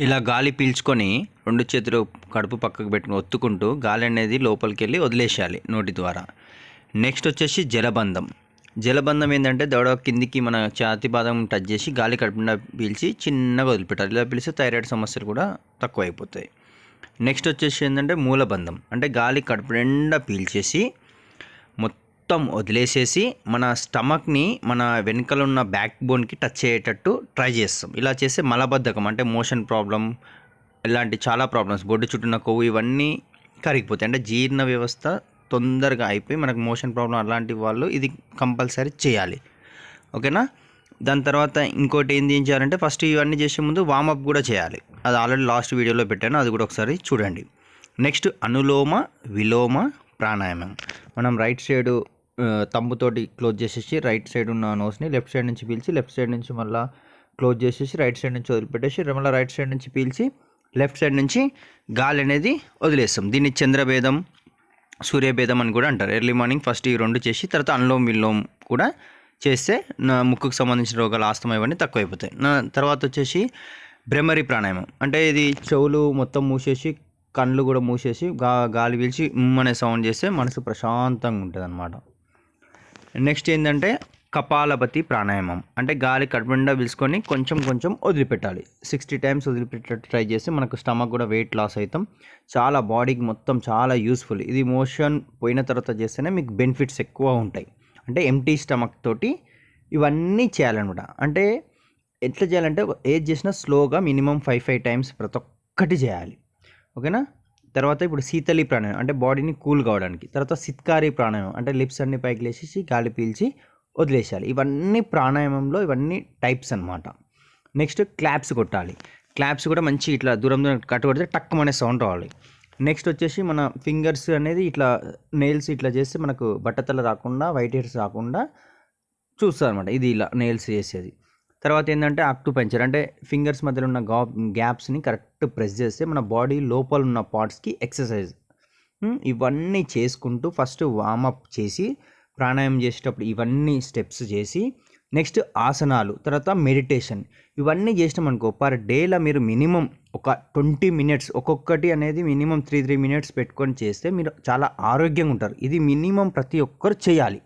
ఇలా గాలి పీల్చుకొని రెండు చేతులు కడుపు పక్కకు పెట్టుకుని ఒత్తుకుంటూ గాలి అనేది లోపలికి వెళ్ళి వదిలేసేయాలి నోటి ద్వారా. నెక్స్ట్ వచ్చేసి జలబంధం. జలబంధం ఏంటంటే దవడ కిందికి మన ఛాతి బాదం టచ్ చేసి గాలి కడుపున పీల్చి చిన్నగా వదిలిపెట్టాలి. ఇలా పిలిస్తే థైరాయిడ్ సమస్యలు కూడా తక్కువ అయిపోతాయి నెక్స్ట్ వచ్చేసి ఏంటంటే మూలబంధం. అంటే గాలి కడుపు నిండా పీల్చేసి మొత్తం వదిలేసేసి మన స్టమక్ని మన వెనుకలు ఉన్న బ్యాక్ బోన్కి టచ్ అయ్యేటట్టు ట్రై చేస్తాం. ఇలా చేస్తే మలబద్ధకం అంటే మోషన్ ప్రాబ్లం ఇలాంటి చాలా ప్రాబ్లమ్స్ బొడ్డు చుట్టూ కొవ్వు ఇవన్నీ కరిగిపోతాయి. అంటే జీర్ణ వ్యవస్థ తొందరగా అయిపోయి మనకు మోషన్ ప్రాబ్లం అలాంటి వాళ్ళు ఇది కంపల్సరీ చేయాలి. ఓకేనా? దాని తర్వాత ఇంకోటి ఏం చేయాలంటే ఫస్ట్ ఇవన్నీ చేసే ముందు వామప్ కూడా చేయాలి. అది ఆల్రెడీ లాస్ట్ వీడియోలో పెట్టాను అది కూడా ఒకసారి చూడండి. నెక్స్ట్ అనులోమ విలోమ ప్రాణాయామం. మనం రైట్ సైడ్ తంబుతోటి క్లోజ్ చేసేసి రైట్ సైడ్ ఉన్న నోస్ని లెఫ్ట్ సైడ్ నుంచి పీల్చి లెఫ్ట్ సైడ్ నుంచి మళ్ళీ క్లోజ్ చేసేసి రైట్ సైడ్ నుంచి వదిలిపెట్టేసి మళ్ళీ రైట్ సైడ్ నుంచి పీల్చి లెఫ్ట్ సైడ్ నుంచి గాలి అనేది వదిలేస్తాం. దీన్ని చంద్రభేదం సూర్యభేదం అని కూడా అంటారు. ఎర్లీ మార్నింగ్ ఫస్ట్ ఈ రెండు చేసి తర్వాత అనులోమ్ విలోమ్ కూడా చేస్తే నా ముక్కుకు సంబంధించిన రోగాలు ఆస్తమా ఇవన్నీ తక్కువైపోతాయి. నా తర్వాత వచ్చేసి భ్రమరి ప్రాణాయామం. అంటే ఇది చెవులు మొత్తం మూసేసి కళ్ళు కూడా మూసేసి గా గాలి పీల్చి ఉమ్మనే సౌండ్ చేస్తే మనసు ప్రశాంతంగా ఉంటుంది నెక్స్ట్ ఏంటంటే కపాలపతి ప్రాణాయామం. అంటే గాలి కడుపుండా పిలుచుకొని కొంచెం కొంచెం వదిలిపెట్టాలి. సిక్స్టీ టైమ్స్ వదిలిపెట్టేట్టు ట్రై చేస్తే మనకు స్టమక్ కూడా వెయిట్ లాస్ అవుతాం చాలా బాడీకి మొత్తం చాలా యూస్ఫుల్ ఇది మోషన్ పోయిన తర్వాత చేస్తేనే మీకు బెనిఫిట్స్ ఎక్కువ ఉంటాయి. అంటే ఎంటీ స్టమక్ తోటి ఇవన్నీ చేయాలన్నమాట. అంటే ఎట్లా చేయాలంటే ఏది చేసినా స్లోగా మినిమం ఫైవ్ ఫైవ్ టైమ్స్ ప్రతి ఒక్కటి చేయాలి. ఓకేనా తర్వాత ఇప్పుడు శీతలి ప్రాణాయామం అంటే బాడీని కూల్ కావడానికి. తర్వాత సిత్కారి ప్రాణాయామం అంటే లిప్స్ అన్ని పైకి లేచేసి గాలి పీల్చి వదిలేసేయాలి. ఇవన్నీ ప్రాణాయామంలో ఇవన్నీ టైప్స్ అనమాట నెక్స్ట్ క్లాప్స్ కొట్టాలి. క్లాప్స్ కూడా మంచి ఇట్లా దూరం దూరం కట్టు కొడితే టక్ అనే సౌండ్ రావాలి. నెక్స్ట్ వచ్చేసి మన ఫింగర్స్ అనేది ఇట్లా నెయిల్స్ ఇట్లా చేస్తే మనకు బట్టతల రాకుండా వైట్ హెయిర్స్ రాకుండా చూస్తారు అనమాట ఇది ఇలా నెయిల్స్ చేసేది. తర్వాత ఏంటంటే అక్టు పెంచర్ అంటే ఫింగర్స్ మధ్యలో ఉన్న గా గ్యాప్స్ని కరెక్ట్ ప్రెస్ చేస్తే మన బాడీ లోపల ఉన్న పార్ట్స్కి ఎక్సర్సైజ్ ఇవన్నీ చేసుకుంటూ ఫస్ట్ వామప్ చేసి ప్రాణాయామం చేసేటప్పుడు ఇవన్నీ స్టెప్స్ చేసి నెక్స్ట్ ఆసనాలు తర్వాత మెడిటేషన్ ఇవన్నీ చేసినాం అనుకో పర్ డేలో మీరు మినిమం ఒక ట్వంటీ మినిట్స్ ఒక్కొక్కటి అనేది మినిమం త్రీ త్రీ మినిట్స్ పెట్టుకొని చేస్తే మీరు చాలా ఆరోగ్యంగా ఉంటారు. ఇది మినిమం ప్రతి ఒక్కరు చేయాలి.